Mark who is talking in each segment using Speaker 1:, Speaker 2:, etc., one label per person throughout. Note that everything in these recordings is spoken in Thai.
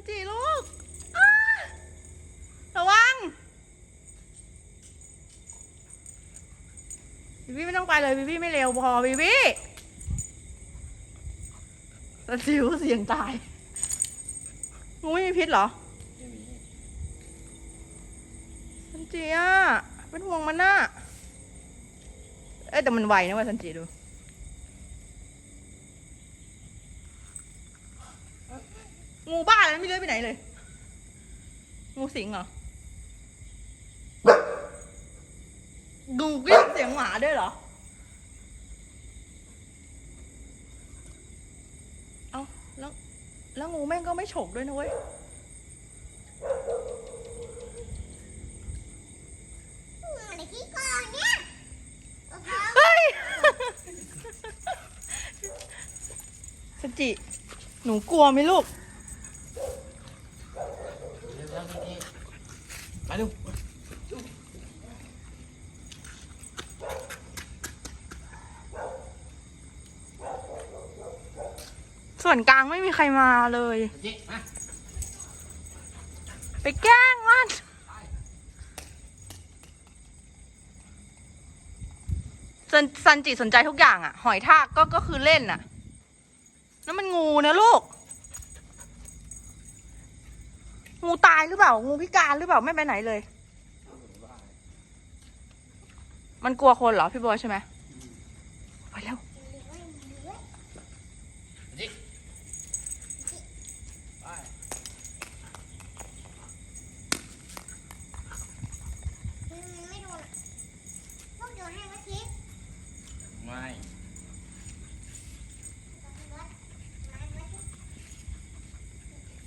Speaker 1: ันจีลูกระวังวิวี่ไม่ต้องไปเลยวิวี่ไม่เร็วพอวิวี่ตะซิวเสียงตายงูไม่มีพิษเหรอสันจีอะเป็นห่วงมันน่ะ เอ้แต่มันไวนะว่าสันจีดู งูบ้าแล้วไม่เลื้อยไปไหนเลย งูสิงเหรอ ดูกรีดเสียงหมาด้วยเหรอ เอาแล้ว แล้วงูแม่งก็ไม่ฉกด้วยนะเว้ย
Speaker 2: เนี่ยโอ้โห
Speaker 1: เฮ้ย สจิ หนูกลัวไหมลูก
Speaker 3: เร็วๆนี่ไปดู
Speaker 1: ส่วนกลางไม่มีใครมาเลย ไปแกล้งมันซันซันจิสนใจทุกอย่างอะหอยทากก็ก็คือเล่นอะนั่นมันงูนะลูก งูตายหรือเปล่า งูพิการหรือเปล่าไม่ไปไหนเลย มันกลัวคนเหรอพี่บอยใช่ไหมไปแล้ว
Speaker 3: ไมั
Speaker 2: นไม่โดนอะพวกโดนให้เมื่อกี้
Speaker 3: ไม่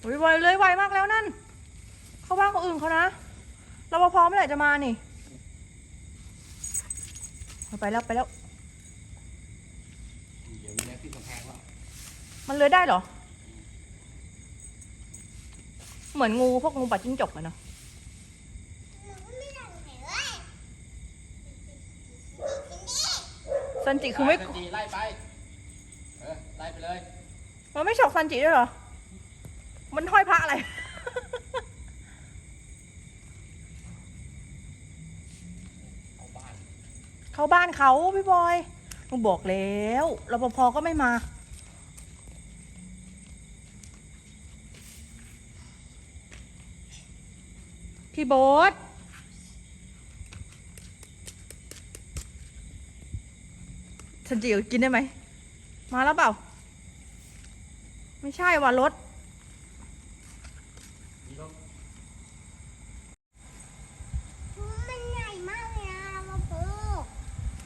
Speaker 1: โอ้ยไวเลยไวมากแล้วนั่น เข้าบ้านคนอื่นเขานะรปภเมื่อไหร่จะมานี่เอาไปแล้วไปแล้ว
Speaker 3: เดี๋ยวมีอะไรขึ้นกำแพงแล้ว
Speaker 1: มันเลื้อยได้เหรอ เหมือนงูพวกงูปัดจิ้งจกอะเนาะ
Speaker 2: หนูไม่ได้ไหนเลย
Speaker 1: ซันจิคือไม่
Speaker 3: ปจีไล่ไป เออ ไล่ไปเลย
Speaker 1: มันไม่ฉกซันจิด้วยเหรอ มันห้อยพระอะไร
Speaker 3: เอาบ้าน
Speaker 1: เขาบ้านเขาพี่บอยหนูบอกแล้วรปภก็ไม่มา พี่โบ๊ทฉันจิกินได้ไหม มาแล้วเปล่า ไม่ใช่ว่ารถ
Speaker 3: นี่ลูก
Speaker 2: มันใหญ่มากเลยนะมาปู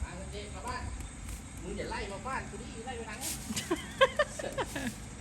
Speaker 3: มาเจ๊มา บ้านมึงอย่าไล่มาบ้านกูดิไล่ไปทางนี้